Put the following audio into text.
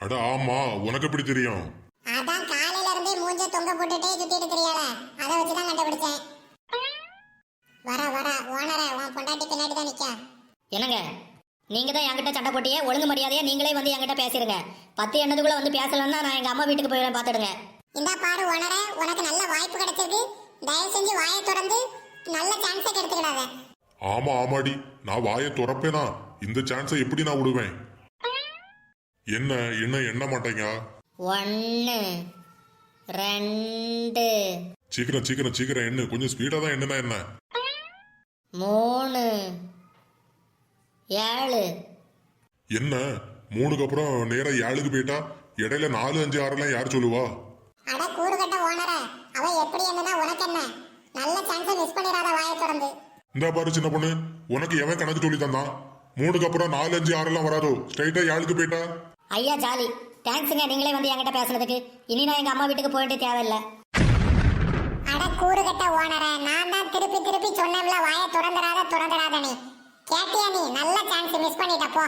அட ஆமா உனக்கு எப்படி தெரியும்? அதான் காலையில இருந்தே மூஞ்ச தொங்க போட்டுட்டே சுத்திட்டு தெரியல அதை வச்சுதான் கண்டுபிடிச்சேன். வர வர ஓனர உன் பொண்டாட்டி பின்னாடி தான் நிக்க. என்னங்க? நீங்க தான் என்கிட்ட சண்டை போட்டியே ஒழுங்கு மரியாதையா நீங்களே வந்து என்கிட்ட பேசிருங்க. பத்து எண்ணத்துக்குள்ள வந்து பேசலன்னா நான் எங்க அம்மா வீட்டுக்கு போயிடுறேன் பாத்துடுங்க. இந்தா பாரு ஓனர உனக்கு நல்ல வாய்ப்பு கிடைச்சிருக்கு. தயவு செஞ்சு வாயை திறந்து நல்ல சான்ஸை கெடுத்துக்கிடாத. ஆமா ஆமாடி. நான் வாயை துறப்பேனா? இந்த சான்ஸை எப்படி நான் விடுவேன்? என்ன என்ன எண்ண மாட்டேங்க? ஒன்று ரெண்டு. சீக்கிரம் சீக்கிரம் சீக்கிரம் என்ன கொஞ்சம் ஸ்பீடா தான் என்னன்னா என்ன? மூணு. ஏழு. என்ன? மூணுக்கு அப்புறம் நேரா ஏழுக்கு போயிட்டா? இடையில நாலு அஞ்சு ஆறுலாம் யார் சொல்லுவா? அட கூறுகட்ட ஓனர அவ எப்படி என்னன்னா உனக்கு என்ன? நல்ல சான்ஸை மிஸ் பண்ணிடாத வாயை திறந்து. இந்த பாரு சின்ன பொண்ணு. உனக்கு எவன் கணக்கு சொல்லி தந்தான்? மூணுக்கு அப்புறம் நாலு அஞ்சு ஆறுலாம் வராதோ? ஸ்ட்ரைட்டா ஏழுக்கு போயிட்டா? ஐயா ஜாலி. தேங்க்ஸுங்க நீங்களே வந்து என்கிட்ட பேசுனதுக்கு. இனி நான் எங்க அம்மா வீட்டுக்கு போயிட்டு தேவையில்லை. அட கூறுகட்ட ஓனர. நான் தான் திருப்பி திருப்பி சொன்னேன்ல வாயை திறந்துடாத திறந்துடாத நீ. கேட்டியா நீ? நல்ல சான்ஸ் மிஸ் பண்ணிட்ட போ.